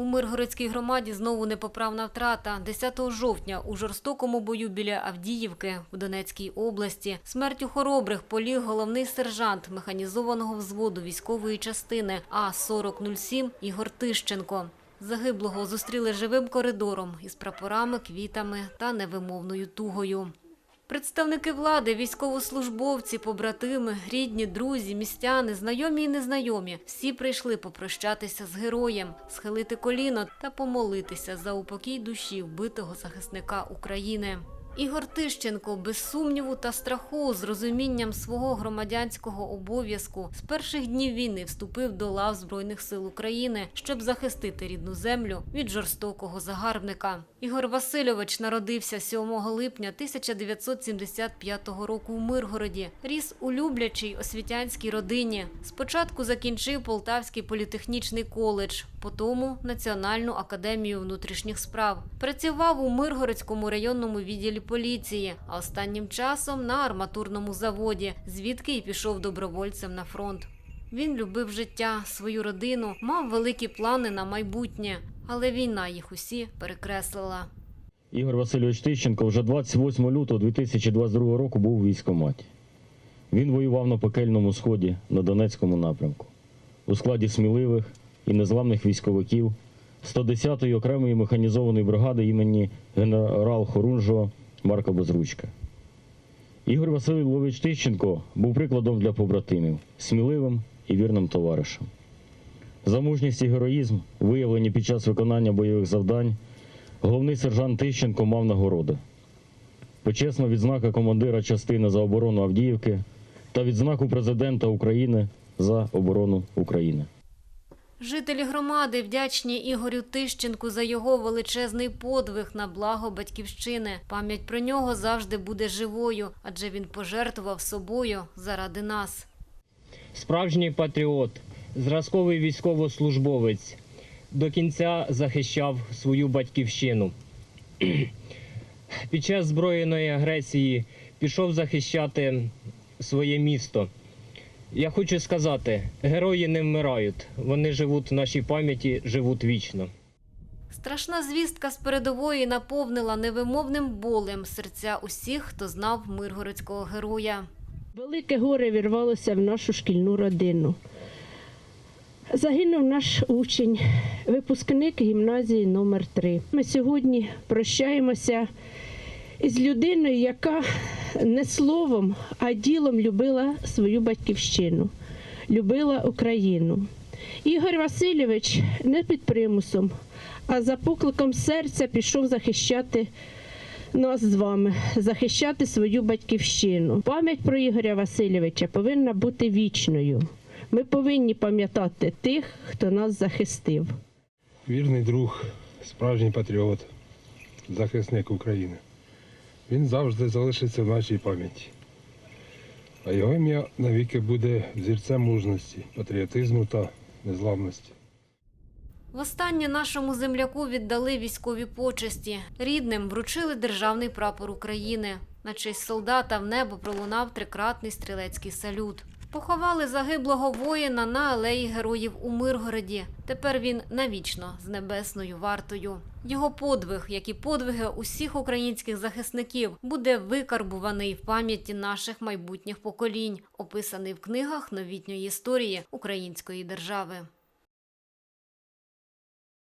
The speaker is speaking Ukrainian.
У Миргородській громаді знову непоправна втрата. 10 жовтня у жорстокому бою біля Авдіївки в Донецькій області смертю хоробрих поліг головний сержант механізованого взводу військової частини А-4007 Ігор Тищенко. Загиблого зустріли живим коридором із прапорами, квітами та невимовною тугою. Представники влади, військовослужбовці, побратими, рідні, друзі, містяни, знайомі і незнайомі – всі прийшли попрощатися з героєм, схилити коліно та помолитися за упокій душі вбитого захисника України. Ігор Тищенко без сумніву та страху з розумінням свого громадянського обов'язку з перших днів війни вступив до лав Збройних сил України, щоб захистити рідну землю від жорстокого загарбника. Ігор Васильович народився 7 липня 1975 року у Миргороді. Ріс у люблячій освітянській родині. Спочатку закінчив Полтавський політехнічний коледж, потім Національну академію внутрішніх справ. Працював у Миргородському районному відділі поліції, а останнім часом на арматурному заводі, звідки й пішов добровольцем на фронт. Він любив життя, свою родину, мав великі плани на майбутнє, але війна їх усі перекреслила. Ігор Васильович Тищенко вже 28 лютого 2022 року був у військкоматі. Він воював на пекельному сході на Донецькому напрямку у складі сміливих і незламних військовиків 110-ї окремої механізованої бригади імені генерал Хорунжого Марка Безручка. Ігор Васильович Тищенко був прикладом для побратимів, сміливим і вірним товаришем. За мужність і героїзм, виявлені під час виконання бойових завдань, головний сержант Тищенко мав нагороди. Почесна відзнака командира частини за оборону Авдіївки та відзнаку президента України за оборону України. Жителі громади вдячні Ігорю Тищенку за його величезний подвиг на благо батьківщини. Пам'ять про нього завжди буде живою, адже він пожертвував собою заради нас. Справжній патріот, зразковий військовослужбовець, до кінця захищав свою батьківщину. Під час збройної агресії пішов захищати своє місто. Я хочу сказати, герої не вмирають, вони живуть в нашій пам'яті, живуть вічно. Страшна звістка з передової наповнила невимовним болем серця усіх, хто знав миргородського героя. Велике горе вірвалося в нашу шкільну родину. Загинув наш учень, випускник гімназії номер 3 Ми сьогодні прощаємося із людиною, яка не словом, а ділом любила свою батьківщину, любила Україну. Ігор Васильович не під примусом, а за покликом серця пішов захищати нас з вами, захищати свою батьківщину. Пам'ять про Ігоря Васильовича повинна бути вічною. Ми повинні пам'ятати тих, хто нас захистив. вірний друг, справжній патріот, захисник України. Він завжди залишиться в нашій пам'яті. А його ім'я навіки буде зірцем мужності, патріотизму та незламності. Востаннє нашому земляку віддали військові почесті. Рідним вручили державний прапор України. На честь солдата в небо пролунав трикратний стрілецький салют. Поховали загиблого воїна на алеї героїв у Миргороді. Тепер він навічно з небесною вартою. Його подвиг, як і подвиги усіх українських захисників, буде викарбуваний в пам'яті наших майбутніх поколінь, описаний в книгах новітньої історії української держави.